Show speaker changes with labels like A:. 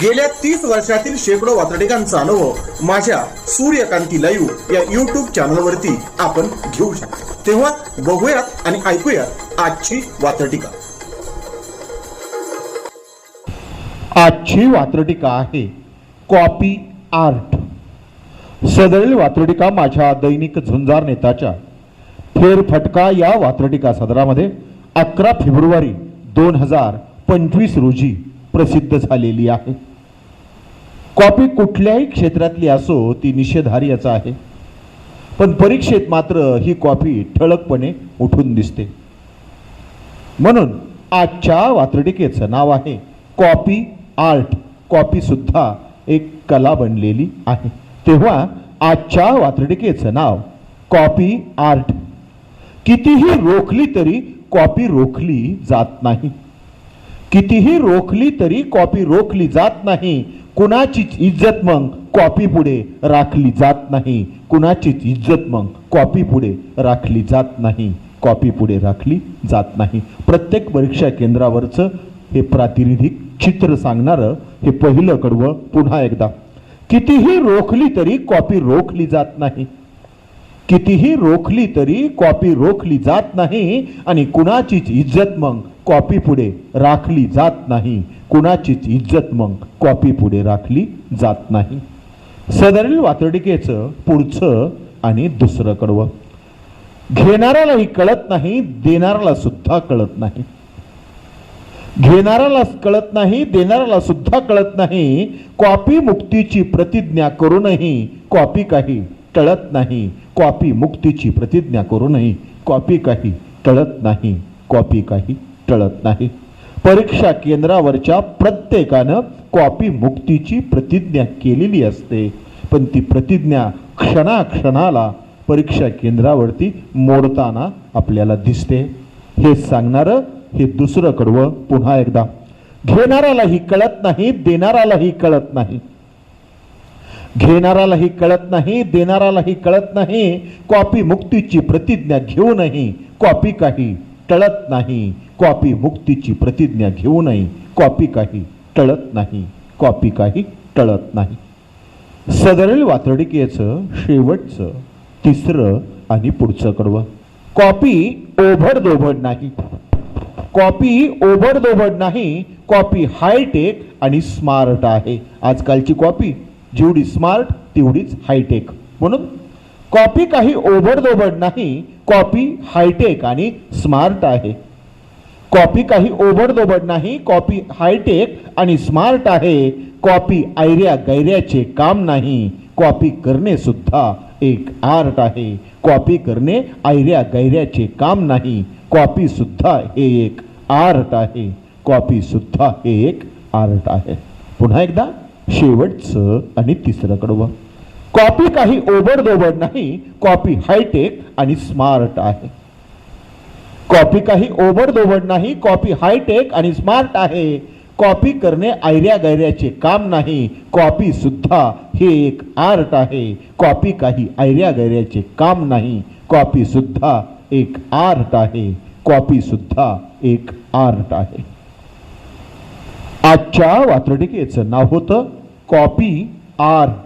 A: गेल्या तीस वर्षातील शेकडो वातडिकांचा अनुभव माझ्या सूर्यकांती लाईव्ह या युट्यूब चॅनलवरती आपण घेऊ शकतो. तेव्हा बघूयात आणि ऐकूयात आजची वातडिका
B: आजची वात्रटिका आहे कॉपी आर्ट. सदरील वात्रटिका माझ्या दैनिक झुंजार नेताच्या फेरफटका या वात्रटिका सदरामध्ये अकरा फेब्रुवारी दोन हजार पंचवीस रोजी प्रसिद्ध झालेली आहे. कॉपी कुठल्याही क्षेत्रातली असो ती निषेधार्हच आहे. पण परीक्षेत मात्र ही कॉपी ठळकपणे उठून दिसते. म्हणून आजच्या वात्रटिकेचं नाव आहे कॉपी आर्ट कॉपी सुद्धा एक कला बनलेली आहे. तेव्हा आजच्या वात्रटिकेचं नाव कॉपी आर्ट कितीही रोखली तरी कॉपी रोखली जात नाही. कितीही रोखली तरी कॉपी रोखली जात नाही. कुणाचीच इज्जत मग कॉपी पुढे राखली जात नाही. कुणाचीच इज्जत मग कॉपी पुढे राखली जात नाही. कॉपी पुढे राखली जात नाही. प्रत्येक परीक्षा केंद्रावरचं हे प्रातिनिधिक चित्र सांगणारं हे पहिलं कडवं पुन्हा एकदा. कितीही रोखली तरी कॉपी रोखली जात नाही. कितीही रोखली तरी कॉपी रोखली जात नाही आणि कुणाचीच इज्जत मग कॉपी पुढे राखली जात नाही. कुणाचीच इज्जत मग कॉपी पुढे राखली जात नाही. सदरील वातडिकेचं पुढचं आणि दुसरं कडवं. घेणाऱ्यालाही कळत नाही देणाऱ्याला सुद्धा कळत नाही. घेणाऱ्याला कळत नाही देणाऱ्याला सुद्धा कळत नाही. कॉपी मुक्तीची प्रतिज्ञा करूनही कॉपी काही टळत नाही. कॉपी मुक्तीची प्रतिज्ञा करूनही कॉपी काही टळत नाही. कॉपी काही टळत नाही. परीक्षा केंद्रावरच्या प्रत्येकानं कॉपी मुक्तीची प्रतिज्ञा केलेली असते. पण ती प्रतिज्ञा क्षणाक्षणाला परीक्षा केंद्रावरती मोडताना आपल्याला दिसते. हे सांगणारं हे दुसरं कडवं पुन्हा एकदा. घेणाऱ्यालाही कळत नाही देणाऱ्यालाही कळत नाही. घेणाऱ्यालाही कळत नाही देणाऱ्यालाही कळत नाही. कॉपी मुक्तीची प्रतिज्ञा घेऊनही कॉपी काही टळत नाही. कॉपी मुक्तीची प्रतिज्ञा घेऊनही कॉपी काही टळत नाही. कॉपी काही टळत नाही. सदरील वातडिकेचं शेवटचं तिसरं आणि पुढचं कडवं. कॉपी ओभडदोभड नाही. कॉपी ओबडदोबड नाही. कॉपी हायटेक आणि स्मार्ट आहे. आजकालची कॉपी जेवढी स्मार्ट तेवढीच हायटेक. म्हणून कॉपी काही ओबडदोबड नाही कॉपी हायटेक आणि स्मार्ट आहे. कॉपी काही ओबडदोबड नाही कॉपी हायटेक आणि स्मार्ट आहे. कॉपी आयऱ्या गैऱ्याचे काम नाही कॉपी करणे सुद्धा एक आर्ट आहे. कॉपी करणे आयऱ्या गैऱ्याचे काम नाही कॉपी सुद्धा हे एक आर्ट आहे. कॉपी सुद्धा हे एक आर्ट आहे. पुन्हा एकदा शेवटचं आणि तिसरं कडवं. कॉपी काही ओबडदोबड नाही कॉपी हायटेक आणि स्मार्ट आहे. कॉपी काही ओबडदोबड नाही कॉपी हायटेक आणि स्मार्ट आहे. कॉपी करणे आयऱ्या गैऱ्याचे काम नाही कॉपी सुद्धा हे एक आर्ट आहे. कॉपी काही आयऱ्या गैऱ्याचे काम नाही कॉपी सुद्धा एक आर्ट आहे. कॉपी सुद्धा एक आर्ट आहे. आजच्या वात्रटिकेचं नाव होतं कॉपी आर्ट